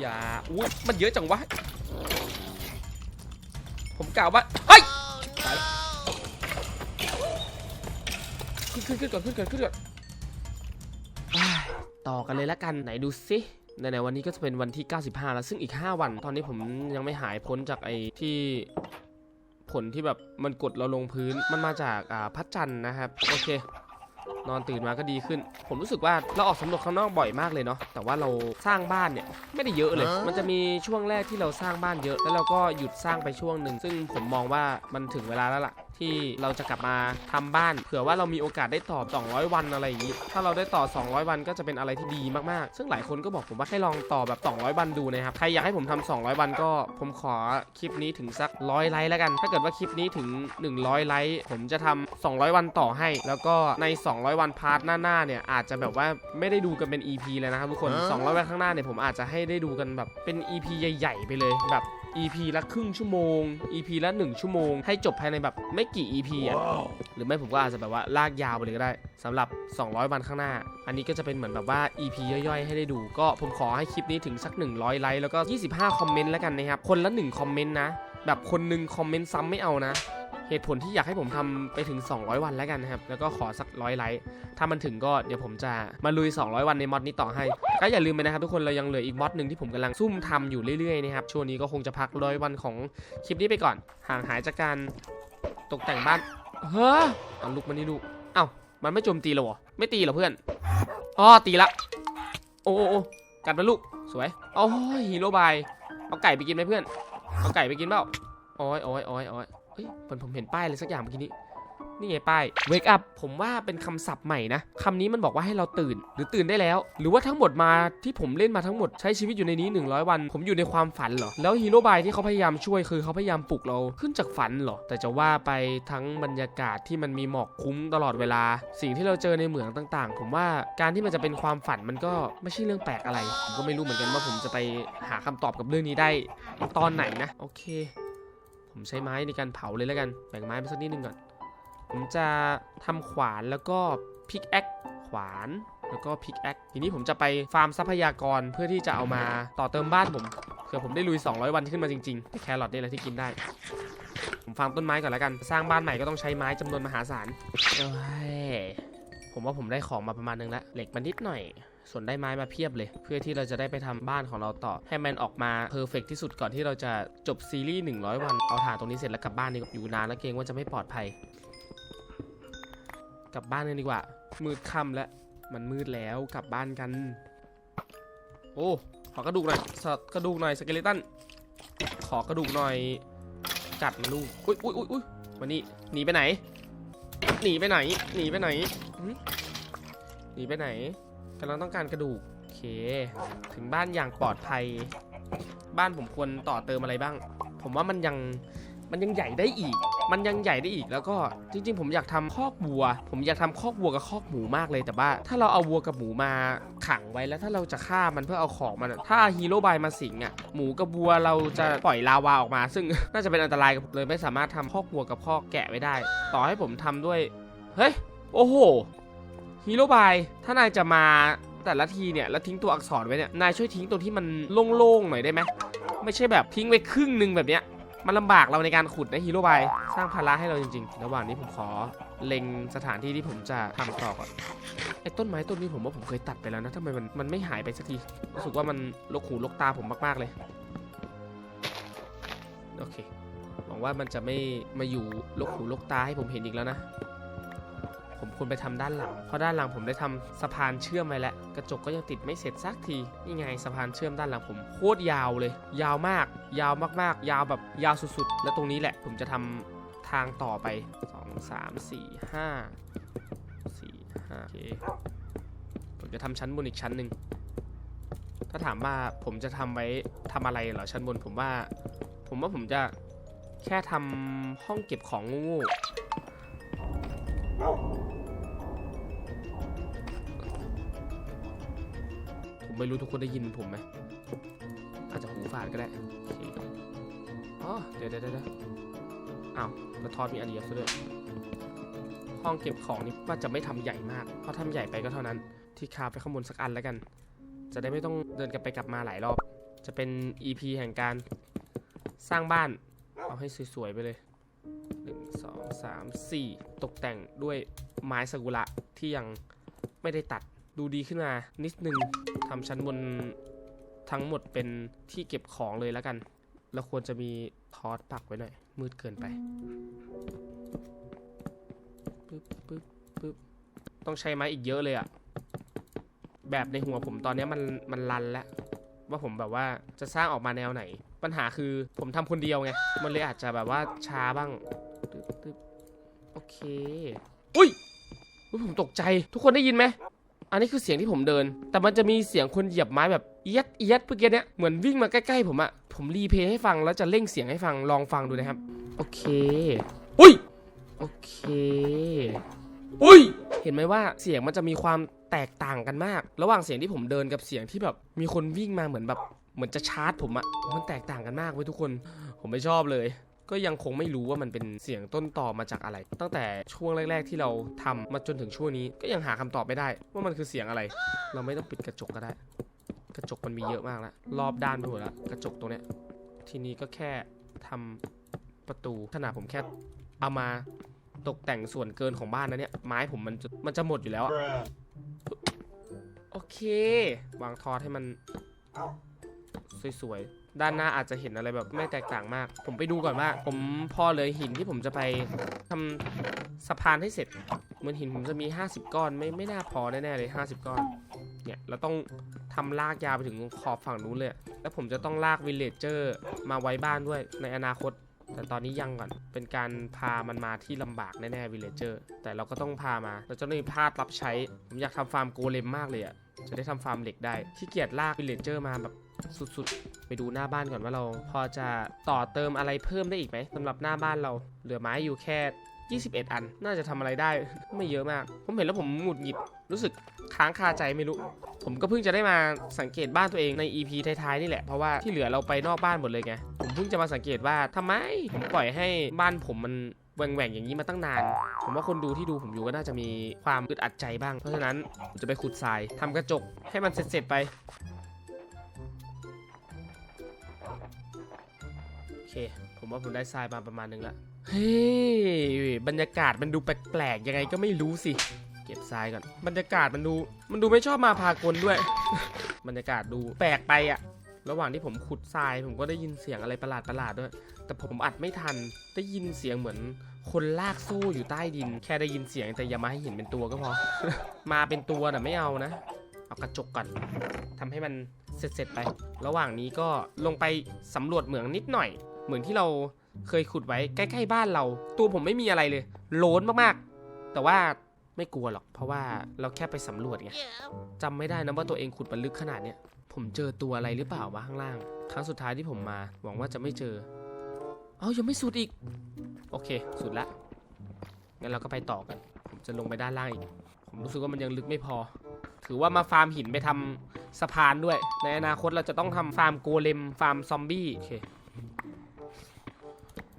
อย่าอุ้ยมันเยอะจังวะ ผมกล่าวว่าเฮ้ยตายแล้วขึ้นขึ้นขึ้นก่อนขึ้นก่อนขึ้นก่อนต่อกันเลยละกันไหนดูสิในในวันนี้ก็จะเป็นวันที่ 95 แล้วซึ่งอีก 5 วัน ตอนนี้ผมยังไม่หายพ้นจากไอ้ที่ผลที่แบบมันกดเราลงพื้นมันมาจากอ่าพระจันนะครับ โอเค นอนตื่นมาก็ดีขึ้น ผมรู้สึกว่าเราออกสำรวจข้างนอกบ่อยมากเลยเนาะ แต่ว่าเราสร้างบ้านเนี่ยไม่ได้เยอะเลย มันจะมีช่วงแรกที่เราสร้างบ้านเยอะ แล้วเราก็หยุดสร้างไปช่วงหนึ่ง ซึ่งผมมองว่ามันถึงเวลาแล้วล่ะ ที่เราจะกลับมาทำบ้าน เผื่อว่าเรามีโอกาสได้ต่อ 200 วันอะไรอย่างนี้ ถ้าเราได้ต่อ 200 วันก็จะเป็นอะไรที่ดีมากๆ ซึ่งหลายคนก็บอกผมว่าให้ลองต่อแบบ 200 วันดูนะครับ ใครอยากให้ผมทำ200 วันก็ผมขอคลิปนี้ถึงสักร้อยไลค์แล้วกัน ถ้าเกิดว่าคลิปนี้ถึง 100 ไลค์ผมจะทำ200 วันต่อให้ แล้วก็ใน 200 วันพาร์ทหน้าๆเนี่ยอาจจะแบบว่าไม่ได้ดูกันเป็น EP เลยนะครับทุกคน 200 วันข้างหน้าเนี่ยผมอาจจะให้ได้ดูกันแบบเป็น EP ใหญ่ ๆ ไปเลยแบบ EP ละครึ่งชั่วโมง EP ละ 1 ชั่วโมง ให้จบภายในแบบไม่กี่ EP อะ หรือไม่ผมก็อาจจะแบบว่าลากยาวไปเลยก็ได้สำหรับ 200 วันข้างหน้า อันนี้ก็จะเป็นเหมือนแบบว่า EP ย่อยๆ ให้ได้ดู ก็ผมขอให้คลิปนี้ถึงสัก 100 ไลค์แล้วก็ 25 คอมเมนต์แล้วกันนะครับ คนละ 1 คอมเมนต์นะ แบบคนหนึงคอมเมนต์ซ้ำไม่เอานะเหตุผลที่อยากให้ผมทำไปถึง 200 วันแล้วกันนะครับ แล้วก็ขอสักร้อยไลค์ ถ้ามันถึงก็เดี๋ยวผมจะมาลุย 200 วันในมอดนี้ต่อให้ ก็อย่าลืมไปนะครับทุกคน เรายังเหลืออีกมอดหนึ่งที่ผมกำลังซุ่มทำอยู่เรื่อยๆนะครับ ช่วงนี้ก็คงจะพักร้อยวันของคลิปนี้ไปก่อน ห่างหายจากการ ตกแต่งบ้าน เฮ้อเอาลุกมานี่ลูกเอ้ามันไม่โจมตีเราเหรอ ไม่ตีเหรอเพื่อนอ๋อตีละโอ้โอ้โอ้กัดมาลูก สวยโอ้ยฮีโร่บาย เอาไก่ไปกินไหมเพื่อน เอาไก่ไปกินเปล่าโอ้ยโอ้ยโอ้ยโอ้ยเฮ้ยผมผมเห็นป้ายอะไรสักอย่างเมื่อกี้นี้ นี่ไงป้าย wake up ผมว่าเป็นคำศัพท์ใหม่นะคำนี้มันบอกว่าให้เราตื่น หรือตื่นได้แล้ว หรือว่าทั้งหมดมาที่ผมเล่นมาทั้งหมดใช้ชีวิตอยู่ในนี้ 100 วัน ผมอยู่ในความฝันเหรอ แล้วฮีโร่บายที่เขาพยายามช่วยคือเขาพยายามปลุกเราขึ้นจากฝันเหรอ แต่จะว่าไปทั้งบรรยากาศที่มันมีหมอกคุ้มตลอดเวลา สิ่งที่เราเจอในเหมืองต่าง ๆ ผมว่าการที่มันจะเป็นความฝันมันก็ไม่ใช่เรื่องแปลกอะไร ผมก็ไม่รู้เหมือนกันว่าผมจะไปหาคำตอบกับเรื่องนี้ได้ตอนไหนนะ โอเค ผมใช้ไม้ในการเผาเลยแล้วกันแบ่งไม้ไปสักนิดนึงก่อน ผมจะทำขวานแล้วก็พิกแอคขวานแล้วก็พิกแอคทีนี้ผมจะไปฟาร์มทรัพยากรเพื่อที่จะเอามาต่อเติมบ้านผมเผื่อผมได้ลุย 200 วันขึ้นมาจริงๆแต่แครอทนี่แหละที่กินได้ ผมฟาร์มต้นไม้ก่อนแล้วกัน สร้างบ้านใหม่ก็ต้องใช้ไม้จำนวนมหาศาลเอ้ยผมว่าผมได้ของมาประมาณนึงแล้วเหล็กมานิดหน่อยส่วนได้ไม้มาเพียบเลย เพื่อที่เราจะได้ไปทำบ้านของเราต่อ ให้มันออกมาเพอร์เฟกที่สุดก่อนที่เราจะจบซีรีส์100 วัน เอาถ่านตรงนี้เสร็จแล้วกลับบ้านดีกว่าอยู่นานแล้วเกรงว่าจะไม่ปลอดภัย กลับบ้านกันดีกว่า มืดค่ำแล้ว มันมืดแล้วกลับบ้านกัน โอ้ขอกระดูกหน่อยสกระดูกหน่อยสเกเลตันขอกระดูกหน่อยกัดมันลูกอุ้ยอุ้ยอุ้ยอุ้ยมานี่หนีไปไหน หนีไปไหน หนีไปไหนหึหนีไปไหนกำลังต้องการกระดูกโอเค ถึงบ้านอย่างปลอดภัย บ้านผมควรต่อเติมอะไรบ้าง ผมว่ามันยังมันยังใหญ่ได้อีก มันยังใหญ่ได้อีกแล้วก็จริง ๆ ผมอยากทำคอกวัว ผมอยากทำคอกวัวกับคอกหมูมากเลยแต่ว่า ถ้าเราเอาวัวกับหมูมาขังไว้แล้วถ้าเราจะฆ่ามันเพื่อเอาของมันถ้าฮีโร่บายมาสิงอะหมูกับวัวเราจะปล่อยลาวาออกมา ซึ่งน่าจะเป็นอันตรายกับผมเลยไม่สามารถทำคอกวัวกับคอกแกะไว้ได้ ต่อให้ผมทำด้วยเฮ้ยโอ้โหฮีโร่บายถ้านายจะมาแต่ละทีเนี่ยแล้วทิ้งตัวอักษรไว้เนี่ยนายช่วยทิ้งตัวที่มันโล่งๆหน่อยได้ไหมไม่ใช่แบบทิ้งไว้ครึ่งหนึ่งแบบเนี้ย มันลำบากเราในการขุดนะฮีโร่บายสร้างภาระให้เราจริง ๆ ระหว่างนี้ผมขอเล็งสถานที่ที่ผมจะทำต่อก่อนไอ้ต้นไม้ต้นนี้ผมว่าผมเคยตัดไปแล้วนะทำไมมันมันไม่หายไปสักทีรู้สึกว่ามันลกหูลกตาผมมากๆเลยโอเคหวังว่ามันจะไม่มาอยู่ลกหูลกตาให้ผมเห็นอีกแล้วนะ ผมควรไปทำด้านหลัง เพราะด้านหลังผมได้ทำสะพานเชื่อมไว้แล้ว กระจกก็ยังติดไม่เสร็จสักที นี่ไงสะพานเชื่อมด้านหลังผมโคตรยาวเลย ยาวมาก ยาวมากๆ ยาวแบบยาวสุดๆ แล้วตรงนี้แหละ ผมจะทำทางต่อไป 2 3 4 5 4 5โอเคผมจะทำชั้นบนอีกชั้นหนึ่งถ้าถามว่าผมจะทำไว้ทำอะไรเหรอชั้นบนผมว่า ผมว่าผมจะแค่ทำห้องเก็บของงู ผมไม่รู้ทุกคนได้ยินผมไหมอาจจะหูฝาดก็ได้อ๋อเดี๋ยวเดี๋ยวเดี๋ยวอ้าวแล้วทอดมีอันเดียวซะด้วยห้องเก็บของนี่ว่าจะไม่ทำใหญ่มาก เพราะทำใหญ่ไปก็เท่านั้น ที่คาไปข้างบนสักอันแล้วกัน จะได้ไม่ต้องเดินกันไปกลับมาหลายรอบ จะเป็น EP แห่งการสร้างบ้าน เอาให้สวยๆไปเลย 1 2 3 4 ตกแต่งด้วยไม้ซากุระที่ยังไม่ได้ตัด ดูดีขึ้นมานิดนึงทำชั้นบนทั้งหมดเป็นที่เก็บของเลยแล้วกันเราควรจะมีทอสปักไว้หน่อย มืดเกินไปปึ๊บปึ๊บปึ๊บต้องใช้ไม้อีกเยอะเลยอะแบบในหัวผมตอนนี้มันมันรันแล้วว่าผมแบบว่าจะสร้างออกมาแนวไหน ปัญหาคือผมทำคนเดียวไง มันเลยอาจจะแบบว่าช้าบ้างตึ๊บตึ๊บโอเค อุ้ยผมตกใจ ทุกคนได้ยินไหม อันนี้คือเสียงที่ผมเดิน แต่มันจะมีเสียงคนเหยียบไม้แบบเอียดเอียดเมื่อกี้เนี้ยเหมือนวิ่งมาใกล้ๆผมอะผมรีเพย์ให้ฟังแล้วจะเร่งเสียงให้ฟังลองฟังดูนะครับ โอเค อุ้ย โอเค อุ้ย เห็นไหมว่าเสียงมันจะมีความแตกต่างกันมาก ระหว่างเสียงที่ผมเดินกับเสียงที่แบบมีคนวิ่งมาเหมือนแบบเหมือนจะชาร์จผมอะมันแตกต่างกันมากเว้ยทุกคน ผมไม่ชอบเลย ก็ยังคงไม่รู้ว่ามันเป็นเสียงต้นต่อมาจากอะไร ตั้งแต่ช่วงแรก ๆ ที่เราทำมาจนถึงช่วงนี้ก็ยังหาคำตอบไม่ได้ ว่ามันคือเสียงอะไร เราไม่ต้องปิดกระจกก็ได้ กระจกมันมีเยอะมากแล้วรอบด้านไปหมดแล้วกระจกตรงเนี้ยทีนี้ก็แค่ทำประตูขนาดผมแค่เอามาตกแต่งส่วนเกินของบ้านนะเนี่ยไม้ผมมันมันจะหมดอยู่แล้วโอเค วางทอสให้มันสวยๆ ด้านหน้าอาจจะเห็นอะไรแบบไม่แตกต่างมาก ผมไปดูก่อนว่า ผมพอเลยหินที่ผมจะไปทำสะพานให้เสร็จเหมือนหินผมจะมี 50 ก้อนไม่ไม่น่าพอแน่ๆเลย 50 ก้อน เนี่ยเราต้องทำลากยาวไปถึงขอบฝั่งนู้นเลย แล้วผมจะต้องลากวิลเลจเจอร์มาไว้บ้านด้วยในอนาคต แต่ตอนนี้ยังก่อน เป็นการพามันมาที่ลำบากแน่ๆวิลเลจเจอร์ แต่เราก็ต้องพามา เราจะต้องมีพาดรับใช้ ผมอยากทำฟาร์มโกเลมมากเลยอะจะได้ทำฟาร์มเหล็กได้ขี้เกียจลากวิลเลจเจอร์มาแบบ สุดๆ ไปดูหน้าบ้านก่อนว่าเรา พอจะต่อเติมอะไรเพิ่มได้อีกไหมสำหรับหน้าบ้านเรา เหลือไม้อยู่แค่ 21 อัน น่าจะทำอะไรได้ ไม่เยอะมาก ผมเห็นแล้วผมหงุดหงิด รู้สึกค้างคาใจไม่รู้ ผมก็เพิ่งจะได้มาสังเกตบ้านตัวเองใน EP ท้ายๆนี่แหละ เพราะว่าที่เหลือเราไปนอกบ้านหมดเลยไง ผมเพิ่งจะมาสังเกตว่าทำไมผมปล่อยให้บ้านผมมันแหว่งๆอย่างนี้มาตั้งนาน ผมว่าคนดูที่ดูผมอยู่ก็น่าจะมีความอึดอัดใจบ้าง เพราะฉะนั้นผมจะไปขุดทรายทำกระจกให้มันเสร็จๆไป ค ผมว่าผมได้ทรายมาประมาณนึงละเฮ้ยบรรยากาศมันดูแปลกๆยังไงก็ไม่รู้สิ เก็บทรายก่อน บรรยากาศมันดูมันดูไม่ชอบมาพากลด้วย บรรยากาศดูแปลกไปอะระหว่างที่ผมขุดทรายผมก็ได้ยินเสียงอะไรประหลาดๆด้วย แต่ผมอัดไม่ทันได้ยินเสียงเหมือนคนลากโซ่อยู่ใต้ดิน แค่ได้ยินเสียงแต่อย่ามาให้เห็นเป็นตัวก็พอ มาเป็นตัวน่ะไม่เอานะ เอากระจกก่อนทำให้มันเสร็จๆไป ระหว่างนี้ก็ลงไปสำรวจเหมืองนิดหน่อย เหมืองที่เราเคยขุดไว้ใกล้ ๆ บ้านเรา ตัวผมไม่มีอะไรเลยโล้นมากๆ แต่ว่าไม่กลัวหรอก เพราะว่าเราแค่ไปสำรวจไงจำไม่ได้นะว่าตัวเองขุดมันลึกขนาดเนี้ยผมเจอตัวอะไรหรือเปล่าวะข้างล่าง ครั้งสุดท้ายที่ผมมา หวังว่าจะไม่เจอ เอายังไม่สุดอีก โอเค สุดละงั้นเราก็ไปต่อกัน ผมจะลงไปด้านล่างอีก ผมรู้สึกว่ามันยังลึกไม่พอ ถือว่ามาฟาร์มหินไปทำสะพานด้วย ในอนาคตเราจะต้องทำฟาร์มโกเลม ฟาร์มซอมบี้ โอเค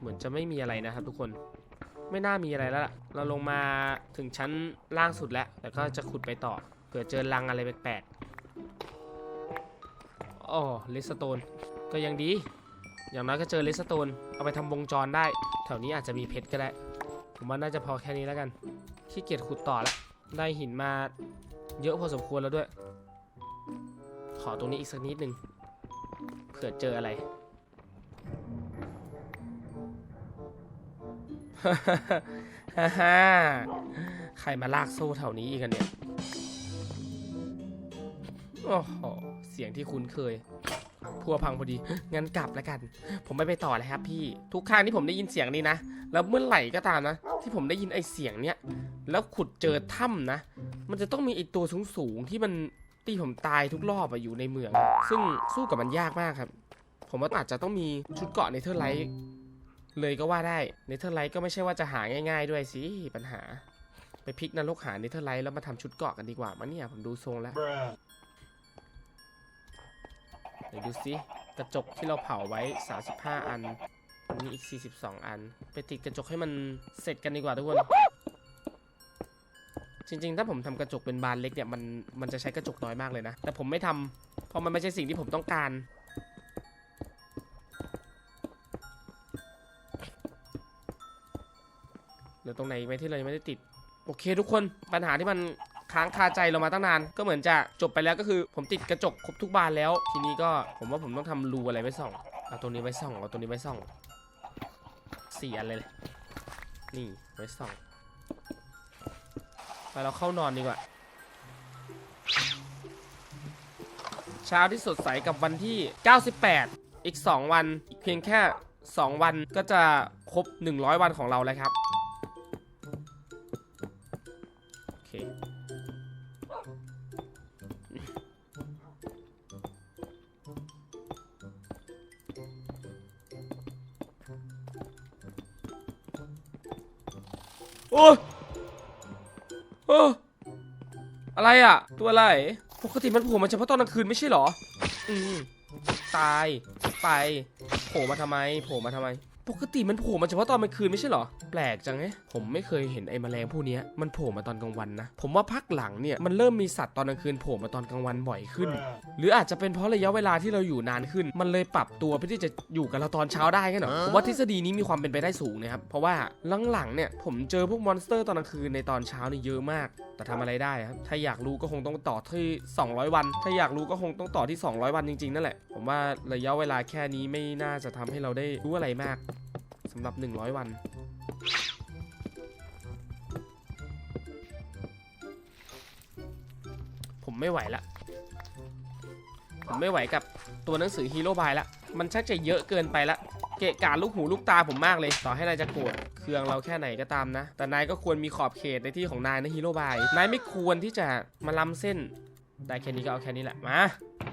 เหมือนจะไม่มีอะไรนะครับทุกคน ไม่น่ามีอะไรแล้วล่ะ เราลงมาถึงชั้นล่างสุดแล้วแต่ก็จะขุดไปต่อ เผื่อเจอรังอะไรแปลกๆอ๋อเลสโตน ก็ยังดี อย่างน้อยก็เจอเลสโตน เอาไปทำวงจรได้ แถวนี้อาจจะมีเพชรก็ได้ ผมว่าน่าจะพอแค่นี้แล้วกัน ขี้เกียจขุดต่อละ ได้หินมาเยอะพอสมควรแล้วด้วย ขอตรงนี้อีกสักนิดหนึ่งเผื่อเจออะไร ฮ่าฮ่าใครมาลากโซ่แถวนี้อีกกันเนี่ย โอ้โห เสียงที่คุ้นเคย พัวพังพอดี งั้นกลับแล้วกัน ผมไม่ไปต่อเลยครับพี่ ทุกครั้งที่ผมได้ยินเสียงนี้นะ แล้วเมื่อไหร่ก็ตามนะ ที่ผมได้ยินไอ้เสียงเนี้ย แล้วขุดเจอถ้ำนะ มันจะต้องมีไอ้ตัวสูงๆที่มันตีผมตายทุกรอบอะอยู่ในเมือง ซึ่งสู้กับมันยากมากครับ ผมว่าอาจจะต้องมีชุดเกาะในเทอร์ไลท์ เลยก็ว่าได้เนเธอร์ไลท์ก็ไม่ใช่ว่าจะหาง่าย ๆ ด้วยสิปัญหา ไปพลิกนรกหาเนเธอร์ไลท์แล้วมาทำชุดเกาะกันดีกว่ามั้งเนี่ยผมดูทรงแล้วเดี๋ยวดูสิกระจกที่เราเผาไว้ 35 อันมีอีก 42 อัน ไปติดกระจกให้มันเสร็จกันดีกว่าทุกคนจริงๆ ถ้าผมทำกระจกเป็นบานเล็กเนี่ยมันมันจะใช้กระจกน้อยมากเลยนะ แต่ผมไม่ทำเพราะมันไม่ใช่สิ่งที่ผมต้องการ ตรงไหนไหมที่เรายังไม่ได้ติด โอเคทุกคนปัญหาที่มันค้างคาใจเรามาตั้งนาน ก็เหมือนจะจบไปแล้วก็คือ ผมติดกระจกครบทุกบานแล้ว ทีนี้ก็ผมว่าผมต้องทำรูอะไรไว้ส่องเอาตัวนี้ไว้ส่องเอาตัวนี้ไว้ส่องสี่อันเลยนี่ไว้ส่องไปเราเข้านอนดีกว่าเช้าที่สดใสกับวันที่ 98 อีก 2 วัน อีกเพียงแค่ 2 วันก็จะครบ 100 วันของเราแล้วครับ โอ้โอ้อะไรอะ ตัวอะไร ปกติมันโผล่มาเฉพาะตอนกลางคืนไม่ใช่เหรอ อืมตาย ไป โผล่มาทำไม โผล่มาทำไม ปกติมันโผล่มาเฉพาะตอนกลางคืนไม่ใช่เหรอ แปลกจังไงผมไม่เคยเห็นไอ้แมลงพวกเนี้ยมันโผล่มาตอนกลางวันนะ ผมว่าพักหลังเนี่ยมันเริ่มมีสัตว์ตอนกลางคืนโผล่มาตอนกลางวันบ่อยขึ้น หรืออาจจะเป็นเพราะระยะเวลาที่เราอยู่นานขึ้น มันเลยปรับตัวเพื่อที่จะอยู่กับเราตอนเช้าได้กันเหรอผมว่าทฤษฎีนี้มีความเป็นไปได้สูงนะครับเพราะว่าหลังๆเนี่ยผมเจอพวกมอนสเตอร์ตอนกลางคืนในตอนเช้านี่เยอะมาก แต่ทำอะไรได้ครับ ถ้าอยากรู้ก็คงต้องต่อที่ 200 วัน ถ้าอยากรู้ก็คงต้องต่อที่ 200 วันจริงๆนั่นแหละ ผมว่าระยะเวลาแค่นี้ไม่น่าจะทำให้เราได้รู้อะไรมากสำหรับ 100 วันผมไม่ไหวละ ผมไม่ไหวกับตัวหนังสือฮีโร่บายละ มันชักจะเยอะเกินไปละ เกะกะลูกหูลูกตาผมมากเลย ต่อให้นายจะโกรธ เคืองเราแค่ไหนก็ตามนะ แต่นายก็ควรมีขอบเขตในที่ของนายนะฮีโร่บาย นายไม่ควรที่จะมาล้ำเส้น ได้แค่นี้ก็เอาแค่นี้แหละ มา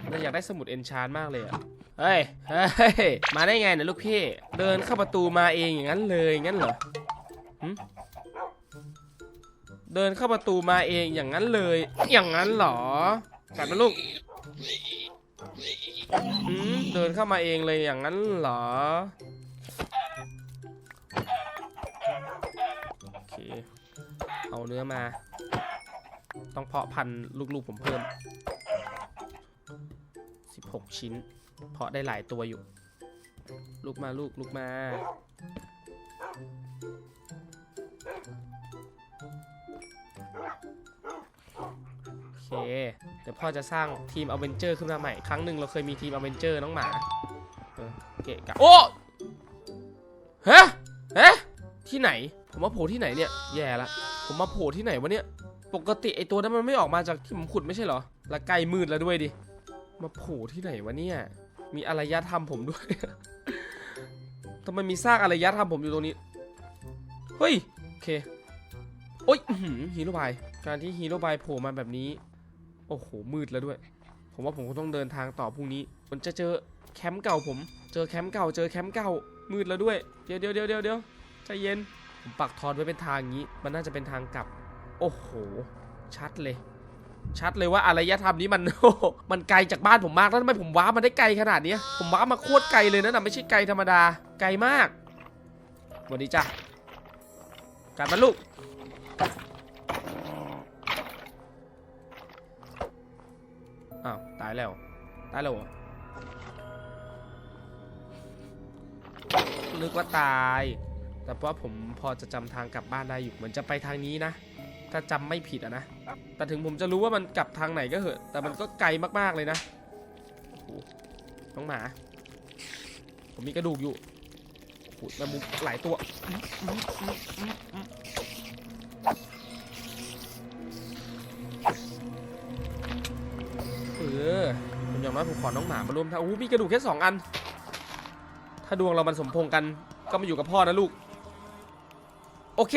เราอยากได้สมุดเอนชานมากเลยอะเฮ้ย เฮ้ย มาได้ไงเนี่ยลูกพี่ เดินเข้าประตูมาเองอย่างนั้นเลยงั้นเหรอเดินเข้าประตูมาเองอย่างนั้นเลย อย่างนั้นเหรอกัดมาลูกเดินเข้ามาเองเลยอย่างนั้นเหรอ เอาเนื้อมา ต้องเพาะพันธุ์ลูกๆผมเพิ่ม 16 ชิ้น เพาะได้หลายตัวอยู่ ลูกมาลูกลูกมา โอเค เดี๋ยวพ่อจะสร้างทีมอเวนเจอร์ขึ้นมาใหม่ ครั้งหนึ่งเราเคยมีทีมอเวนเจอร์น้องหมาเออเกะกะ โอ้ฮะเอ๊ะที่ไหน ผมมาโผล่ที่ไหนเนี่ย แย่ละ ผมมาโผล่ที่ไหนวะเนี่ย ปกติไอตัวนั้นมันไม่ออกมาจากที่ผมขุดไม่ใช่เหรอ และใกล้มืดแล้วด้วยดิ มาโผล่ที่ไหนวะเนี่ย มีอารยธรรมผมด้วย ทำไมมีซากอารยธรรมผมอยู่ตรงนี้ เฮ้ย โอเค โอ๊ยฮีโร่บาย การที่ฮีโร่บายโผล่มาแบบนี้ โอ้โห มืดแล้วด้วย ผมว่าผมคงต้องเดินทางต่อพรุ่งนี้มันจะเจอแคมป์เก่าผม เจอแคมป์เก่า เจอแคมป์เก่า มืดแล้วด้วย เดียวเดี๋ยวเดี๋ยวเดี๋ยวเดี๋ยวใจเย็น ผมปักทอนไว้เป็นทางอย่างนี้ มันน่าจะเป็นทางกลับ โอ้โห ชัดเลย ชัดเลยว่าอารยธรรมนี้มันโอ้โหมันไกลจากบ้านผมมากแล้วทำไมผมว้าร์ปมาได้ไกลขนาดนี้ผมว้ามาโคตรไกลเลยนะนะไม่ใช่ไกลธรรมดา ไกลมากสวัสดีจ้ะกัดมันลูกอ้าวตายแล้ว ตายแล้วเหรอนึกว่าตาย แต่ว่าผมพอจะจำทางกลับบ้านได้อยู่เหมือนจะไปทางนี้นะ ถ้าจำไม่ผิดอะนะ แต่ถึงผมจะรู้ว่ามันกลับทางไหนก็เหอะ แต่มันก็ไกลมากๆเลยนะโอ้โหน้องหมา ผมมีกระดูกอยู่โอ้โหแมงมุมหลายตัวอื้ออเออผมอย่างน้อยผมขอน้องหมามาร่วมทางโอ้มีกระดูกแค่สองอัน ถ้าดวงเรามันสมพงกัน ก็มาอยู่กับพ่อนะลูก โอเค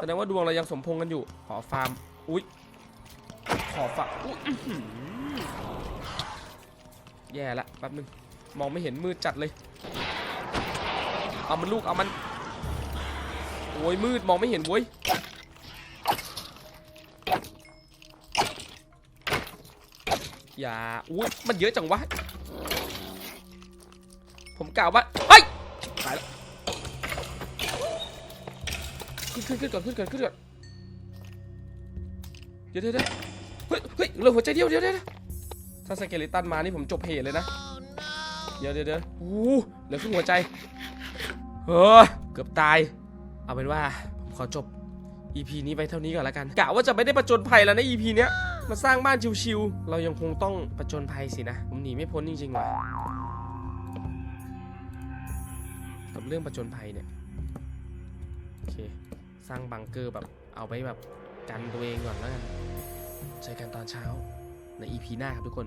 แสดงว่าดวงเรายังสมพงกันอยู่ ขอฟาร์ม อุ้ย ขอฟาร์มอุ๊ยแย่ละแป๊บนึง มองไม่เห็นมืดจัดเลย เอามันลูก เอามัน โอ้ยมืดมองไม่เห็นเว้ยอย่าอุ้ยมันเยอะจังวะ ผมกล่าวว่าเฮ้ยตายแล้ว ขึ้นขึ้นขึ้นก่อนขึ้นก่อนขึ้นก่อนเดี๋ยวเดี๋ยวเดี๋ยวเฮ้ยเฮ้ยเหลือหัวใจเดียวเดี๋ยวเดี๋ยวถ้าสเกเลตันมานี่ผมจบเหตุเลยนะ เดี๋ยวเดี๋ยวเดี๋ยวอู้เหลือครึ่งหัวใจเฮ้ยเกือบตาย เอาเป็นว่าผมขอจบ EP นี้ไปเท่านี้ก่อนแล้วกันกะว่าจะไม่ได้ประจนภัยแล้วนะ EP เนี้ยมาสร้างบ้านชิวๆเรายังคงต้องประจนภัยสินะ ผมหนีไม่พ้นจริงๆว่ะกับเรื่องประจนภัยเนี่ยโอเค สร้างบังเกอร์แบบเอาไว้แบบกันตัวเองก่อนแล้วกัน เจอกันตอนเช้าใน EP หน้าครับทุกคน